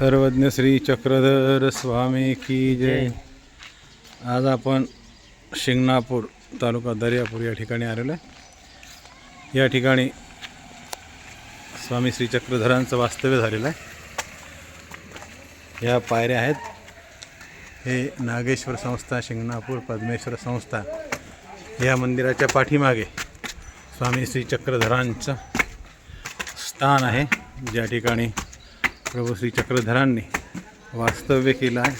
सर्वज्ञ श्री चक्रधर स्वामी की जय. आज आपण शिंगणापूर तालुका दर्यापूर या ठिकाणी आलेलो आहे. या ठिकाणी स्वामी श्री चक्रधरांचं वास्तव्य झालेलं आहे. या पायऱ्या आहेत. हे नागेश्वर संस्था शिंगणापूर पद्मेश्वर संस्था या मंदिराच्या पाठीमागे स्वामी श्री चक्रधरांचं स्थान आहे. ज्या ठिकाणी प्रभू श्री चक्रधरांनी वास्तव्य केलं आहे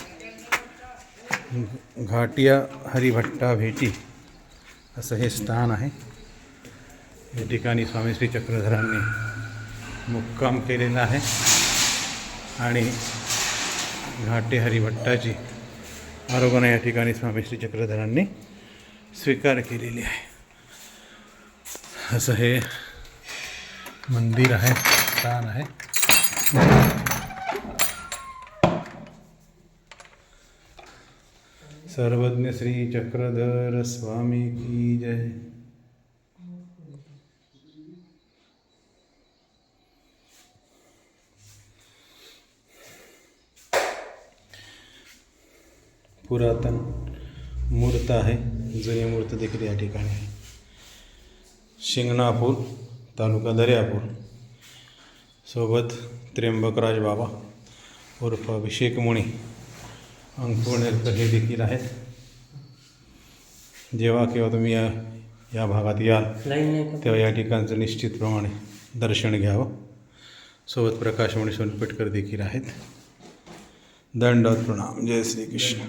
घाटिया हरिभट्टा भेटी असं हे स्थान आहे. या ठिकाणी स्वामी श्री चक्रधरांनी मुक्काम केलेला आहे आणि घाटे हरिभट्टाची आरोग्य या ठिकाणी स्वामी श्री चक्रधरांनी स्वीकार केलेली आहे. असं हे मंदिर आहे स्थान आहे. सर्वज्ञ श्री चक्रधर स्वामी की जय। पुरातन मूर्त आहे जुनी मूर्त देखील या ठिकाणी आहे. शिंगणापूर तालुका दर्यापूर. सोबत त्र्यंबकराज बाबा उर्फ अभिषेक मुनी अंकुळनेरकर हे देखील आहेत? जेव्हा केव्हा तुम्ही या या भागात याल तेव्हा या ठिकाणचं निश्चितप्रमाणे दर्शन घ्यावं. सोबत प्रकाशमणी सोनपेटकर देखील आहेत. दंडवत प्रणाम जय श्रीकृष्ण.